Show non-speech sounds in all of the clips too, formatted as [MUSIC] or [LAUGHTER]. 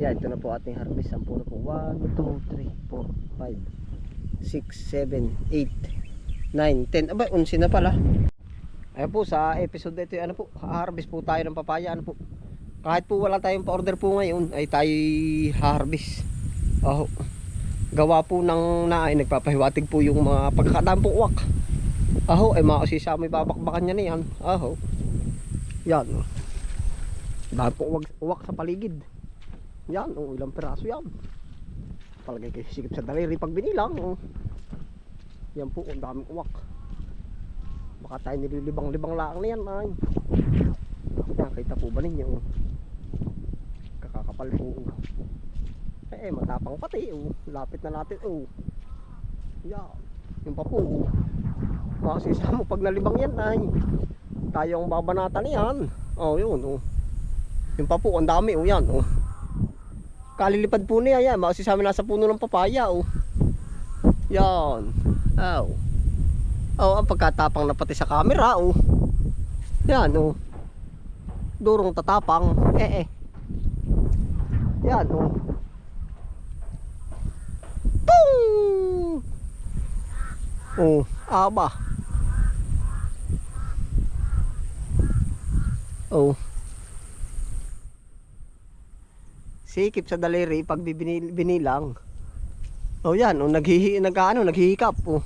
Yan, ito na po ating harvest. Sampu na po. 1, 2, 3, 4, 5, 6, 7, 8, 9, 10. Aba, 11 na pala. Ayan po, sa episode na ito, ano po, harvest po tayo ng papaya. Ano po. Kahit po wala tayong pa-order po ngayon, ay tayo harvest. Oh, gawa po ng na ay nagpapahiwatig po yung mga pagkakadaan po uwak. Aho, ay mga usisa may babakbakan niya na yan. Aho. Yan. Dahil po uwak, uwak sa paligid. Yan, oh, ilang piraso yan. Palagay kayo sikip sa daliri pag binilang. Oh. Yan po, ang daming uwak. Baka tayo nililibang-libang lang na yan. Ay. Yan, kita po ba ninyo? oh. Kakakapal po. oh. Eh, eh, matapang pati. Oh. Lapit na natin. Oh. Yan. Yung pa po. Oh. Makasisa mo pag nalibang yan ay. Tayo ang babanatan niyan. Oh, yun. Oh. Yung pa po, ang dami. Oh, yan. Oh. Kalilipad po niya yan. Makasisa mo nasa puno ng papaya. Oh. Yan. Oh. Oh, ang pagkatapang na pati sa camera. Oh. Yan. Oh. Durong tatapang. Eh, eh. Yan. Oh. Pung! Oh, aba. Oh. Sikip sa daliri pag binilang. Oh, yan, oh, naghihi nagano, naghihikap oh.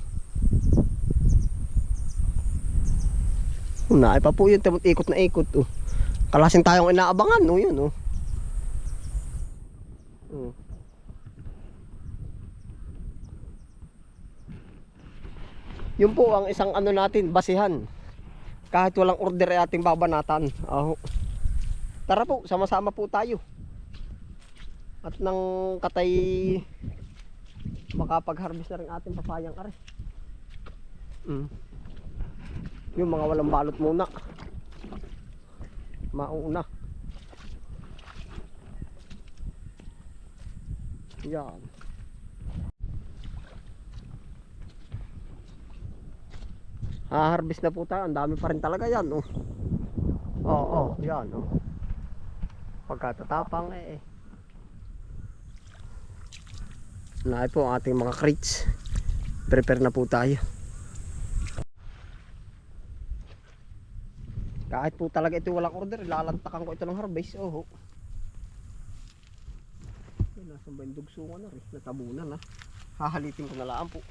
Una, pa po yun, ikot na ikot oh. Kalasin tayong inaabangan, oh, yun oh. Oh. Yun po ang isang ano natin, basihan. Kahit walang order ay ating babanatan. Oh. Tara po, sama-sama po tayo. At nang katay makapag-harvest na rin ating papayang are. Mm. Yung mga walang balot muna. Mauna. Yan. Ha-harvest na po tayo. Ang dami pa rin talaga yan, oh. Oo, oh, yan, oh. Pagkatatapang eh. eh. Naay po ang ating mga crates. Prepare na po tayo. Kahit po talaga ito walang order, lalantakan ko ito ng harvest. Oh. Ay, Nasaan ba yung dugsungan na rin? Natabunan na. Hahalitin ko na lang po.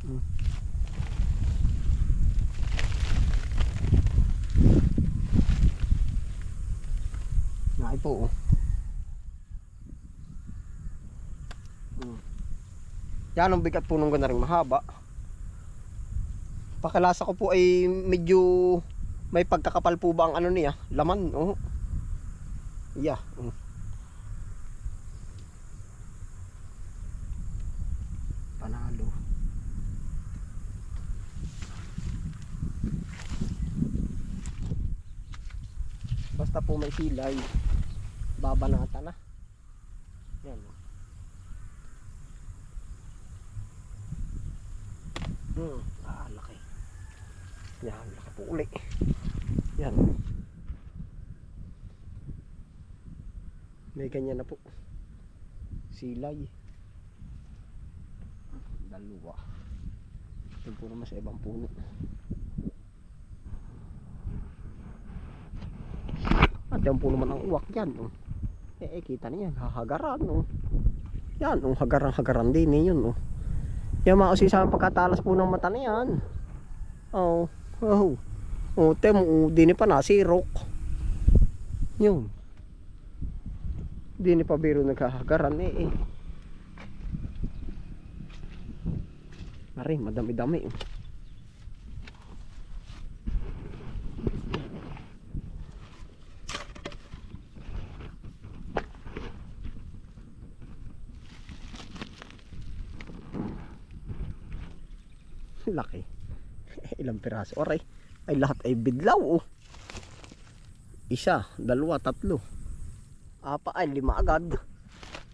Hmm. Naay po. Oh. Hmm. Yan ang bigat po nung na rin mahaba. Pakalasa ko po ay medyo may pagkakapal po ba ang ano niya? Laman, oh. Yeah. Oh. Panalo. Basta po may silay, babanata na. Yan. oh. Hmm, ah, laki. Yan, laki po uli. Yan. May ganyan na po. Silay. Dalawa. Ito po naman sa ibang puno. At yan po naman ang uwak yan. Oh. Eh, eh, kita niyan. Hahagaran. Oh. Yan, oh, hagaran-hagaran din eh, yun. Oh. Yan mga usisa pagkatalas po ng mata na yan. Oh, oh. Oh, tem, oh, di ni pa nasirok. Yun. Di ni pa biro naghahagaran eh eh. Mari, madami-dami. oh. Laki. [LAUGHS] Ilang piraso. Oray. Ay lahat ay bidlaw oh. Isa, dalawa, tatlo. Apa ay lima agad.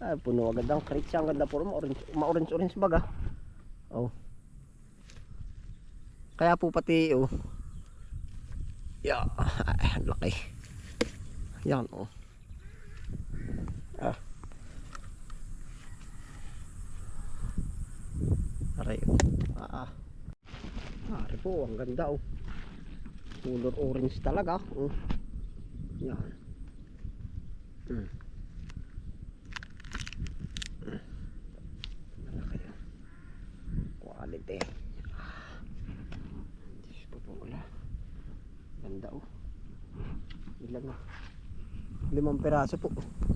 Ay puno agad ang crate siya. Ang ganda po. Ma-orange, ma-orange orange baga. Oh. Kaya po pati oh. Yeah, ay, laki. Yan oh. Ah. Ito po, ang ganda oh. Color orange talaga. Oh. Yan. Mm. Mm. Yun. Quality. Diyos ko po wala. Ganda oh. Ilan na? Limang peraso po. Yan,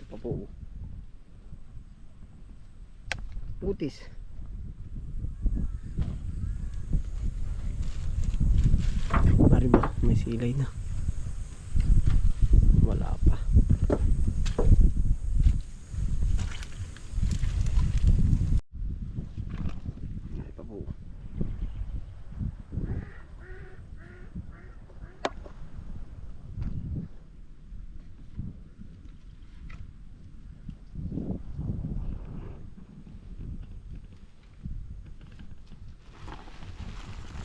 ito pa po. Putis. Mari ba? May silay na. Wala pa. Yan pa po.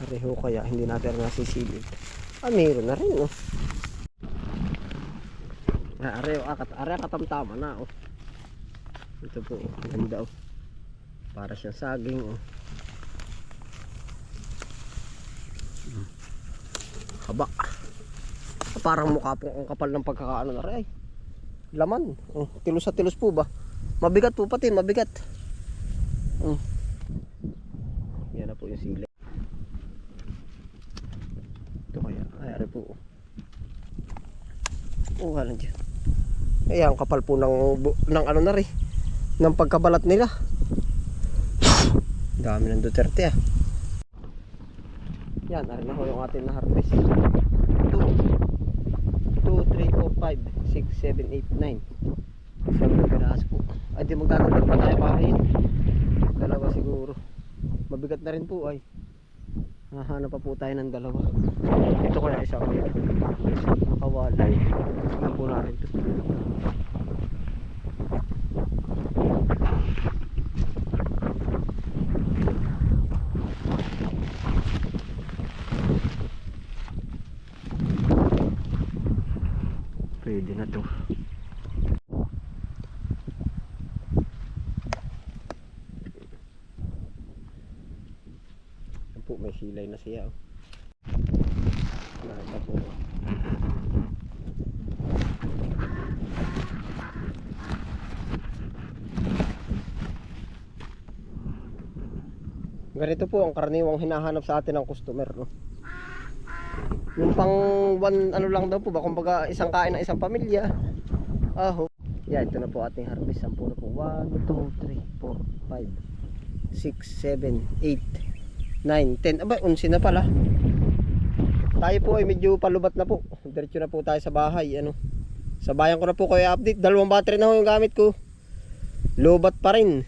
Pareho kaya hindi natin nasisilid. Ah, meron na rin, oh. Ah, are, akat, are katamtama na, oh. Ito po, oh. Ganda, oh. Para siyang saging, oh. Hmm. Haba. Ah, Parang mukha po ang kapal ng pagkakaano na ay. Laman. Oh, tilos sa tilos po ba? Mabigat po pati, mabigat. Oh. Yan na po yung sili. Ito kaya, ay ari po. Oh, lang dyan. Ay, ang kapal po ng, ng ano na rin. Ng pagkabalat nila. [SIGHS] Dami ng Duterte ah. Yan, ari na ho yung ating na-harvest. 2, 2, 3, 4, 5, 6, 7, 8, 9. Isang na piraso po. Ay, di magdadagdag pa tayo kain. Dalawa siguro. Mabigat na rin po ay. Hahanap pa po tayo ng dalawa. Ito kaya isa ko. Nakawalay. Tignan po natin ito. Pwede na to. Yan po, may silay na siya. Oh. Nakita po. Ganito po ang karaniwang hinahanap sa atin ng customer, no? Yung pang one, ano lang daw po ba, kumbaga isang kain ng isang pamilya. Aho. Yan, ito na po ating harvest. Sampu na po. 1, 2, 3, 4, 5, 6, 7, 8, 9, 10. Aba, 11 na pala. Tayo po ay medyo palubat na po. Diretso na po tayo sa bahay. Ano? Sa bayan ko na po kayo update. Dalawang battery na ho yung gamit ko. Lubat pa rin.